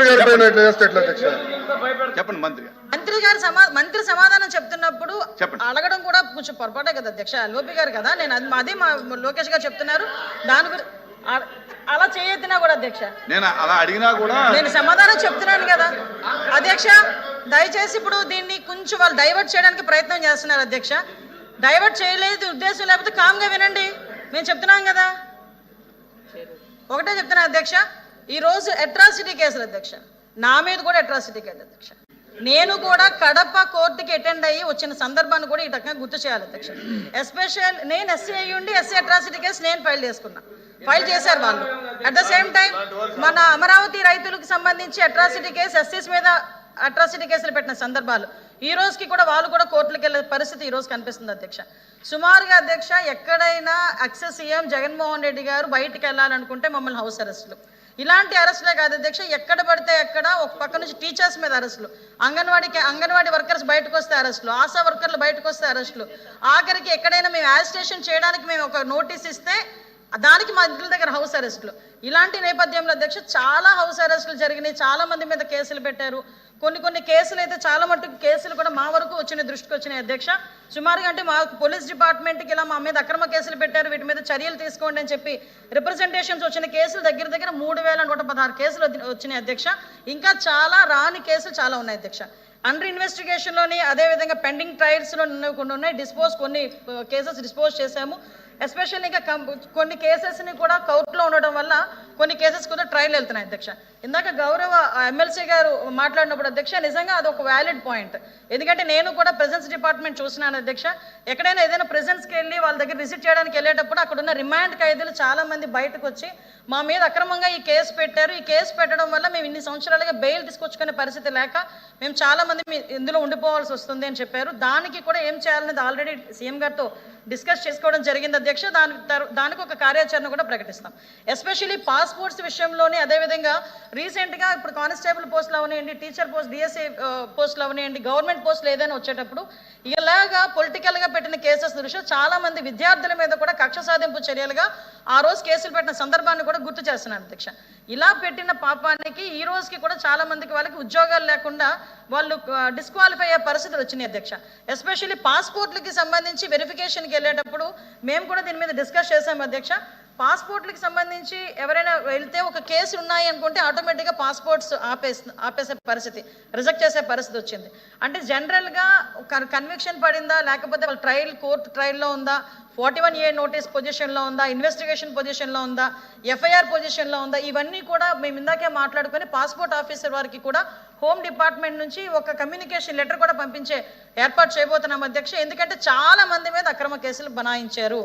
మంత్రి గారి పైన ఇట్లా చేస్తే ఎట్లా అధ్యక్ష? చెప్పండి మంత్రి గారు. మంత్రి గారు సమా మంత్రి సమాధానం చెప్తున్నప్పుడు చెప్పండి. అడగడం కూడా కొంచెం పొరపాటే కదా అధ్యక్ష. లోపి గారు కదా నేను అది అదే మా లోకేష్ గారు చెప్తున్నారు. దాని గురించి అలా చేయొద్దునా కూడా అధ్యక్ష? నేను అలా అడిగినా కూడా నేను సమాధానం చెప్తున్నాను కదా. అధ్యక్ష దయచేసి ఇప్పుడు దీన్ని కొంచెం వాళ్ళు డైవర్ట్ చేయడానికి ప్రయత్నం చేస్తున్నారు అధ్యక్ష. డైవర్ట్ చేయలేదు ఉద్దేశం లేకపోతే కామ్గా వినండి. మేము చెప్తున్నాం కదా. ఒకటే చెప్తున్నా అధ్యక్ష ఈ రోజు అట్రాసిటీ కేసులు అధ్యక్ష. నా మీద కూడా అట్రాసిటీ కేసు అధ్యక్ష. నేను కూడా కడప కోర్టుకి అటెండ్ అయ్యి వచ్చిన సందర్భాన్ని కూడా ఈ రకంగా గుర్తు చేయాలి అధ్యక్ష. ఎస్పెషల్ నేను ఎస్సీ అయ్యి ఉండి ఎస్సీ అట్రాసిటీ కేసు నేను ఫైల్ చేసుకున్నా. ఫైల్ చేశారు వాళ్ళు. అట్ ద సేమ్ టైం మన అమరావతి రైతులకు సంబంధించి అట్రాసిటీ కేసు ఎస్సీస్ మీద అట్రాసిటీ కేసులు పెట్టిన సందర్భాలు. ఈ రోజుకి కూడా వాళ్ళు కూడా కోర్టులకు వెళ్ళే పరిస్థితి ఈ రోజు కనిపిస్తుంది అధ్యక్ష. సుమారుగా అధ్యక్ష ఎక్కడైనా అక్సెస్ సీఎం జగన్మోహన్ రెడ్డి గారు బయటికి వెళ్ళాలనుకుంటే మమ్మల్ని హౌస్ అరెస్టులు ఇలాంటి అరెస్టులే కాదు అధ్యక్ష ఎక్కడ పడితే ఎక్కడ ఒక పక్క నుంచి టీచర్స్ మీద అరెస్టులు. అంగన్వాడీకి అంగన్వాడీ వర్కర్స్ బయటకు వస్తే అరెస్టులు. ఆశా వర్కర్లు బయటకు వస్తే అరెస్టులు. ఆఖరికి ఎక్కడైనా మేము యాజిటేషన్ చేయడానికి మేము ఒక నోటీస్ ఇస్తే దానికి మా ఇంటి దగ్గర హౌస్ అరెస్టులు. ఇలాంటి నేపథ్యంలో అధ్యక్ష చాలా హౌస్ అరెస్టులు జరిగినాయి. చాలా మంది మీద కేసులు పెట్టారు. కొన్ని కొన్ని కేసులు అయితే చాలా మటుకు కేసులు కూడా మా వరకు వచ్చిన దృష్టికి వచ్చినాయి అధ్యక్ష. సుమారుగా అంటే మా పోలీస్ డిపార్ట్మెంట్కి ఇలా మా మీద అక్రమ కేసులు పెట్టారు. వీటి మీద చర్యలు తీసుకోండి అని చెప్పి రిప్రజెంటేషన్స్ వచ్చిన కేసులు దగ్గర దగ్గర మూడు వేల నూట పదహారు కేసులు వచ్చినాయి అధ్యక్ష. ఇంకా చాలా రాని కేసులు చాలా ఉన్నాయి అధ్యక్ష. అండర్ ఇన్వెస్టిగేషన్లోని అదేవిధంగా పెండింగ్ ట్రయల్స్లో కొన్ని ఉన్నాయి. డిస్పోజ్ కొన్ని కేసెస్ డిస్పోజ్ చేశాము. ఎస్పెషల్లీ ఇంకా కొన్ని కేసెస్ని కూడా కోర్టులో ఉండడం వల్ల కొన్ని కేసెస్ కూడా ట్రయల్ వెళ్తున్నాయి అధ్యక్ష. ఇందాక గౌరవ ఎమ్మెల్సీ గారు మాట్లాడినప్పుడు అధ్యక్ష నిజంగా అది ఒక వ్యాలిడ్ పాయింట్ ఎందుకంటే నేను కూడా ప్రెజెన్స్ డిపార్ట్మెంట్ చూసినాను అధ్యక్ష. ఎక్కడైనా ఏదైనా ప్రెజెన్స్కి వెళ్ళి వాళ్ళ దగ్గర విజిట్ చేయడానికి వెళ్ళేటప్పుడు అక్కడ ఉన్న రిమాండ్ ఖైదీలు చాలామంది బయటకు వచ్చి మా మీద అక్రమంగా ఈ కేసు పెట్టారు. ఈ కేసు పెట్టడం వల్ల మేము ఇన్ని సంవత్సరాలుగా బెయిల్ తీసుకొచ్చుకునే పరిస్థితి లేక మేము చాలామంది ఇందులో ఉండిపోవాల్సి వస్తుంది అని చెప్పారు. దానికి కూడా ఏం చేయాలనేది ఆల్రెడీ సీఎం గారితో డిస్కస్ చేసుకోవడం జరిగింది అధ్యక్ష. దాని దానికి ఒక కార్యాచరణ కూడా ప్రకటిస్తాం. ఎస్పెషల్లీ పాస్పోర్ట్స్ విషయంలోనే అదేవిధంగా రీసెంట్గా ఇప్పుడు కానిస్టేబుల్ పోస్టులు అవనివ్వండి టీచర్ పోస్ట్ డిఎస్సీ పోస్టులు అవనివ్వండి గవర్నమెంట్ పోస్టులు ఏదైనా వచ్చేటప్పుడు ఇలాగా పొలిటికల్గా పెట్టిన కేసెస్ దృష్ట్యా చాలా మంది విద్యార్థుల మీద కూడా కక్ష సాధింపు చర్యలుగా ఆ రోజు కేసులు పెట్టిన సందర్భాన్ని కూడా గుర్తు చేస్తున్నాను అధ్యక్ష. ఇలా పెట్టిన పాపానికి ఈ రోజుకి కూడా చాలా మందికి వాళ్ళకి ఉద్యోగాలు లేకుండా వాళ్ళు డిస్క్వాలిఫై అయ్యే పరిస్థితులు వచ్చినాయి అధ్యక్ష. ఎస్పెషల్లీ పాస్పోర్ట్లకి సంబంధించి వెరిఫికేషన్కి వెళ్ళేటప్పుడు మేము కూడా దీని మీద డిస్కస్ చేసాము అధ్యక్ష. పాస్పోర్ట్లకి సంబంధించి ఎవరైనా వెళ్తే ఒక కేసు ఉన్నాయి అనుకుంటే ఆటోమేటిక్గా పాస్పోర్ట్స్ ఆపేస్ ఆపేసే పరిస్థితి రిజెక్ట్ చేసే పరిస్థితి వచ్చింది. అంటే జనరల్గా కన్విక్షన్ పడిందా లేకపోతే వాళ్ళ ట్రయల్ కోర్టు ట్రయల్లో ఉందా? ఫార్టీ వన్ ఏ నోటీస్ పొజిషన్లో ఉందా ఇన్వెస్టిగేషన్ పొజిషన్లో ఉందా ఎఫ్ఐఆర్ పొజిషన్లో ఉందా ఇవన్నీ కూడా మేము ఇందాకే మాట్లాడుకొని పాస్పోర్ట్ ఆఫీసర్ వారికి కూడా హోమ్ డిపార్ట్మెంట్ నుంచి ఒక కమ్యూనికేషన్ లెటర్ కూడా పంపించే ఏర్పాటు చేయబోతున్నాం అధ్యక్ష. ఎందుకంటే చాలా మంది మీద అక్రమ కేసులు బనాయించారు.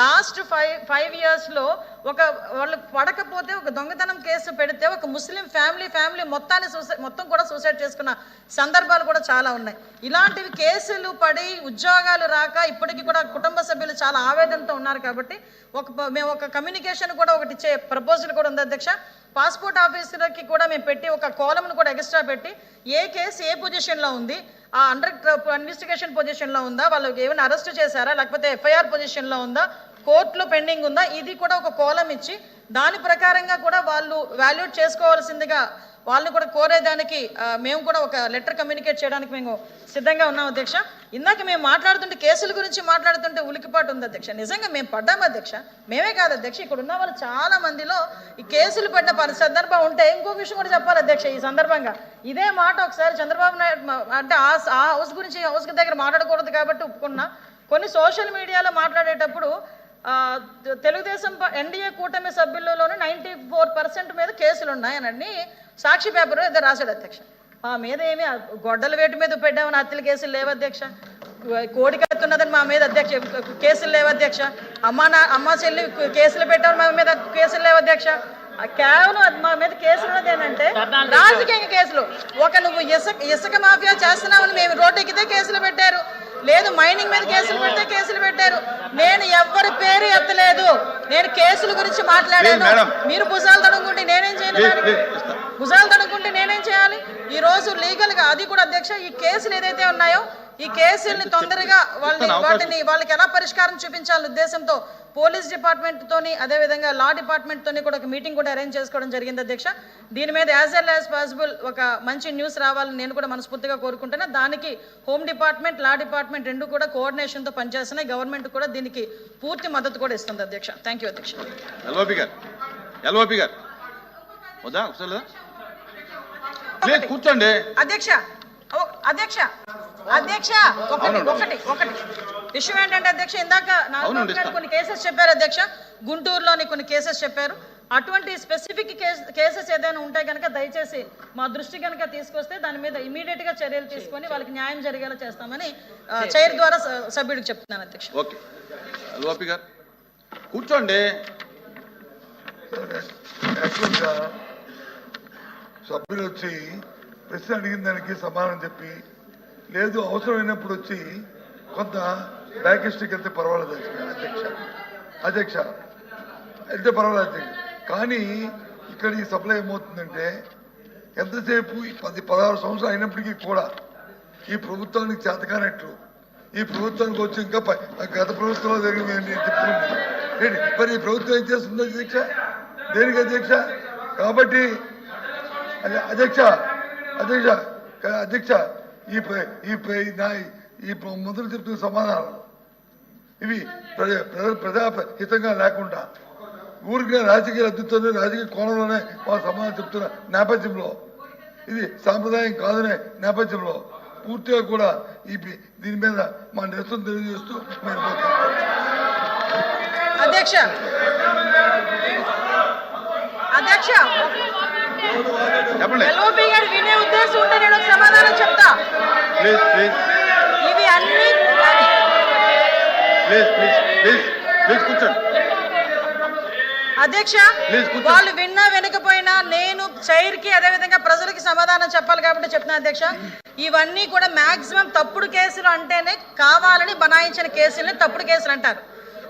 లాస్ట్ ఫైవ్ ఫైవ్ ఇయర్స్లో ఒక వాళ్ళు పడకపోతే ఒక దొంగతనం కేసు పెడితే ఒక ముస్లిం ఫ్యామిలీ ఫ్యామిలీ మొత్తాన్ని సూసైడ్ మొత్తం కూడా సూసైడ్ చేసుకున్న సందర్భాలు కూడా చాలా ఉన్నాయి. ఇలాంటివి కేసులు పడి ఉద్యోగాలు రాక ఇప్పటికీ కూడా కుటుంబ సభ్యులు చాలా ఆవేదనతో ఉన్నారు కాబట్టి ఒక మేము ఒక కమ్యూనికేషన్ కూడా ఒకటి ఇచ్చే ప్రపోజల్ కూడా ఉంది అధ్యక్ష. పాస్పోర్ట్ ఆఫీసర్కి కూడా మేము పెట్టి ఒక కాలమ్ను కూడా ఎక్స్ట్రా పెట్టి ఏ కేసు ఏ పొజిషన్లో ఉంది ఆ అండర్ ఇన్వెస్టిగేషన్ పొజిషన్లో ఉందా వాళ్ళకి ఏమైనా అరెస్ట్ చేశారా లేకపోతే ఎఫ్ఐఆర్ పొజిషన్లో ఉందా కోర్టులో పెండింగ్ ఉందా? ఇది కూడా ఒక కోలం ఇచ్చి దాని ప్రకారంగా కూడా వాళ్ళు వాల్యూట్ చేసుకోవాల్సిందిగా వాళ్ళని కూడా కోరేదానికి మేము కూడా ఒక లెటర్ కమ్యూనికేట్ చేయడానికి మేము సిద్ధంగా ఉన్నాం అధ్యక్ష. ఇందాక మేము మాట్లాడుతుంటే కేసుల గురించి మాట్లాడుతుంటే ఉలికిపాటు ఉంది అధ్యక్ష. నిజంగా మేము పడ్డాము అధ్యక్ష? మేమే కాదు అధ్యక్ష. ఇక్కడ ఉన్న వాళ్ళు చాలా మందిలో ఈ కేసులు పడిన పరి సందర్భం ఉంటే ఇంకో విషయం కూడా చెప్పాలి అధ్యక్ష ఈ సందర్భంగా. ఇదే మాట ఒకసారి చంద్రబాబు నాయుడు అంటే ఆ హౌస్ గురించి హౌస్ దగ్గర మాట్లాడకూడదు కాబట్టి ఒప్పుకున్నా. కొన్ని సోషల్ మీడియాలో మాట్లాడేటప్పుడు తెలుగుదేశం ఎన్డీఏ కూటమి సభ్యులలోనే నైంటీ ఫోర్ పర్సెంట్ మీద కేసులు ఉన్నాయనని సాక్షి పేపర్ ఏదో రాశాడు అధ్యక్ష. మా మీద ఏమి గొడ్డల వేటు మీద పెట్టామని హత్యల కేసులు లేవు అధ్యక్ష. కోడి కత్తున్నదని మా మీద అధ్యక్ష కేసులు లేవు అధ్యక్ష. అమ్మ నా అమ్మ చెల్లి కేసులు పెట్టామని మా మీద కేసులు లేవు అధ్యక్ష. కేవలం మా మీద కేసులు ఉన్నది ఏంటంటే రాజకీయ కేసులు. ఒక నువ్వు ఇసుక ఇసుక మాఫియా చేస్తున్నావని మేము రోడ్డు ఎక్కితే కేసులు పెట్టారు లేదు మైనింగ్ మీద కేసులు పెడితే కేసులు పెట్టారు. నేను ఎవ్వరి పేరు ఎత్తలేదు. నేను కేసుల గురించి మాట్లాడాను. మీరు భుజాలు తడుముకుంటే నేనేం చేయను ఇస్తా. భుజాలు తడుముకుంటే నేనేం చేయాలి? ఈ రోజు లీగల్గా అది కూడా అధ్యక్ష ఈ కేసులు ఏదైతే ఉన్నాయో ఈ కేసుల్ని తొందరగా వాళ్ళని వాటిని వాళ్ళకి ఎలా పరిష్కారం చూపించాలనే ఉద్దేశంతో పోలీస్ డిపార్ట్మెంట్ తోని అదేవిధంగా లా డిపార్ట్మెంట్ తోని కూడా ఒక మీటింగ్ కూడా అరేంజ్ చేసుకోవడం జరిగింది అధ్యక్ష. దీని మీద యాజ్ వెల్ యాజ్ పాసిబుల్ ఒక మంచి న్యూస్ రావాలని నేను కూడా మనస్ఫూర్తిగా కోరుకుంటున్నా. దానికి హోమ్ డిపార్ట్మెంట్ లా డిపార్ట్మెంట్ రెండు కూడా coordination తో పనిచేస్తున్నాయి. గవర్నమెంట్ కూడా దీనికి పూర్తి మద్దతు కూడా ఇస్తుంది అధ్యక్ష. థ్యాంక్ యూ అధ్యక్ష. ఎల్ఓపి గారు. ఎల్ఓపి గారు. వద్దా? ఒకసారి లేదా? లేదు కూర్చోండి. అధ్యక్ష అధ్యక్ష అధ్యక్ష ఒకటి. ఒకటి ఒకటి. విషయం ఏంటంటే అధ్యక్ష ఇందాక నాగబాబు. కొన్ని కేసెస్ చెప్పారు అధ్యక్ష. గుంటూరులోని కొన్ని కేసెస్ చెప్పారు. అటువంటి స్పెసిఫిక్ కేసెస్ ఏదైనా ఉంటే కనుక దయచేసి మా దృష్టి కనుక తీసుకొస్తే దాని మీద ఇమీడియట్గా చర్యలు తీసుకొని వాళ్ళకి న్యాయం జరిగేలా చేస్తామని చైర్ ద్వారా సభ్యుడికి చెప్తున్నాను అధ్యక్ష. ఓకే. గారు. కూర్చోండి. సభ్యులు వచ్చి ప్రశ్న అడిగిన దానికి సమాధానం చెప్పి లేదు అవసరమైనప్పుడు వచ్చి కొంత బ్యాక్ వెళ్తే పర్వాలేదు అధ్యక్ష. అధ్యక్ష. వెళ్తే పర్వాలేదు అధ్యక్ష. కానీ ఇక్కడ ఈ సభలో ఏమవుతుందంటే ఎంతసేపు పది పదహారు సంవత్సరాలు అయినప్పటికీ కూడా ఈ ప్రభుత్వానికి చేతకానట్లు ఈ ప్రభుత్వానికి వచ్చి ఇంకా గత ప్రభుత్వంలో జరిగింది ఏంటి? మరి ఈ ప్రభుత్వం ఏం చేస్తుంది అధ్యక్ష? దేనికి అధ్యక్ష? కాబట్టి అధ్యక్ష అధ్యక్ష అధ్యక్ష ఈ ఈ ఈ నా ఈ మొదలు చెప్తున్న సమాధానం ఇవి ప్రజా ప్రజాహితంగా లేకుండా ఊరికి రాజకీయ అద్భుతంలో రాజకీయ కోణంలోనే వాళ్ళు సమాధానం చెప్తున్న నేపథ్యంలో ఇది సాంప్రదాయం కాదనే నేపథ్యంలో పూర్తిగా కూడా ఈ దీని మీద మా నిరసన తెలియజేస్తూ మేము. అధ్యక్ష. అధ్యక్ష. చెప్పండి. ఎల్ఓపి గారు వినే ఉద్దేశం ఉంటే నేను ఒక సమాధానం చెప్తా. ప్లీజ్ ప్లీజ్ ఇవి అన్ని ప్లీజ్ ప్లీజ్ ప్లీజ్ ప్లీజ్ కూర్చోండి. అధ్యక్ష. వాళ్ళు విన్నా వినకపోయినా నేను చైర్కి అదే విధంగా ప్రజలకి సమాధానం చెప్పాలి కాబట్టి చెప్తున్నా అధ్యక్ష. ఇవన్నీ కూడా మాక్సిమం తప్పుడు కేసులు అంటేనే కావాలని బనాయించిన కేసుల్ని తప్పుడు కేసులు అంటారు.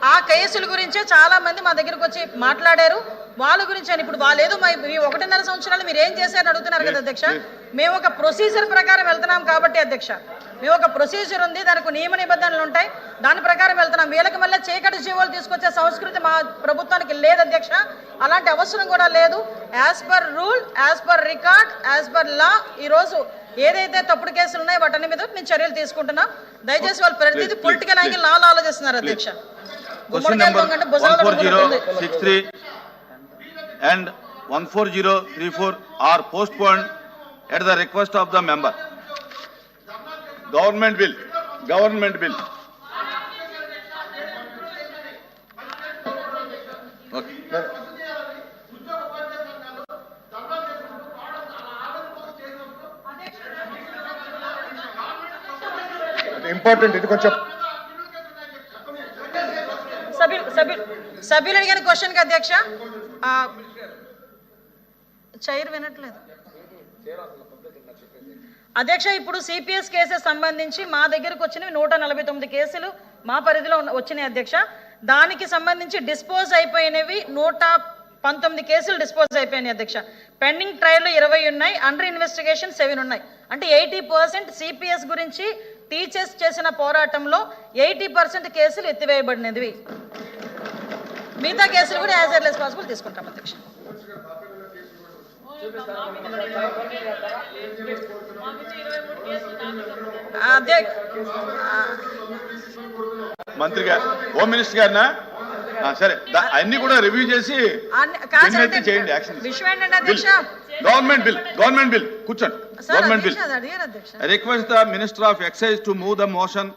ఆ కేసుల గురించే చాలా మంది మా దగ్గరకు వచ్చి మాట్లాడారు. వాళ్ళ గురించి అని ఇప్పుడు వాళ్ళు ఏదో మా- ఒకటిన్నర సంవత్సరాలు మీరు ఏం చేశారని అడుగుతున్నారు కదా అధ్యక్ష? మేము ఒక ప్రొసీజర్ ప్రకారం వెళ్తున్నాం కాబట్టి అధ్యక్ష. మేము ఒక ప్రొసీజర్ ఉంది దానికి నియమ నిబంధనలు ఉంటాయి. దాని ప్రకారం వెళ్తున్నాం. వీళ్ళకి మళ్ళీ చీకటి జీవోలు తీసుకొచ్చే సంస్కృతి మా ప్రభుత్వానికి లేదు అధ్యక్ష. అలాంటి అవసరం కూడా లేదు. As per rule as per record as per law ఈరోజు ఏదైతే తప్పుడు కేసులు ఉన్నాయో వాటన్ని మీద మేము చర్యలు తీసుకుంటున్నాం. దయచేసి వాళ్ళు ప్రతిదీ పొలిటికల్ యాంగిల్ లాలో ఆలోచిస్తున్నారు అధ్యక్ష. Question number one four zero. Six three and one four zero three four or postponed at the request of the member government bill government bill okay important ఇది కొంచెం సభ్యులు సభ్యులు అడిగిన క్వశ్చన్కి అధ్యక్ష? చైర్ వినట్లేదు. అధ్యక్ష ఇప్పుడు సిపిఎస్ కేసెస్ సంబంధించి మా దగ్గరకు వచ్చినవి నూట నలభై తొమ్మిది కేసులు మా పరిధిలో వచ్చినాయి అధ్యక్ష. దానికి సంబంధించి డిస్పోజ్ అయిపోయినవి నూట పంతొమ్మిది కేసులు డిస్పోజ్ అయిపోయినాయి అధ్యక్ష. పెండింగ్ ట్రయల్ ఇరవై ఉన్నాయి అండర్ ఇన్వెస్టిగేషన్ సెవెన్ ఉన్నాయి. అంటే ఎయిటీ పర్సెంట్ సిపిఎస్ గురించి టీచర్స్ చేసిన పోరాటంలో ఎయిటీ పర్సెంట్ కేసులు ఎత్తివేయబడినవి. మిగతా కేసులు కూడా యాజ్ as పాసిబుల్ తీసుకుంటాం అధ్యక్ష. మంత్రి గారు హోమ్ మినిస్టర్ గారినా? సరే అన్ని కూడా రివ్యూ చేసి చేయండి action government bill government bill కూర్చోండి. Government bill. Request the minister of excise to move the motion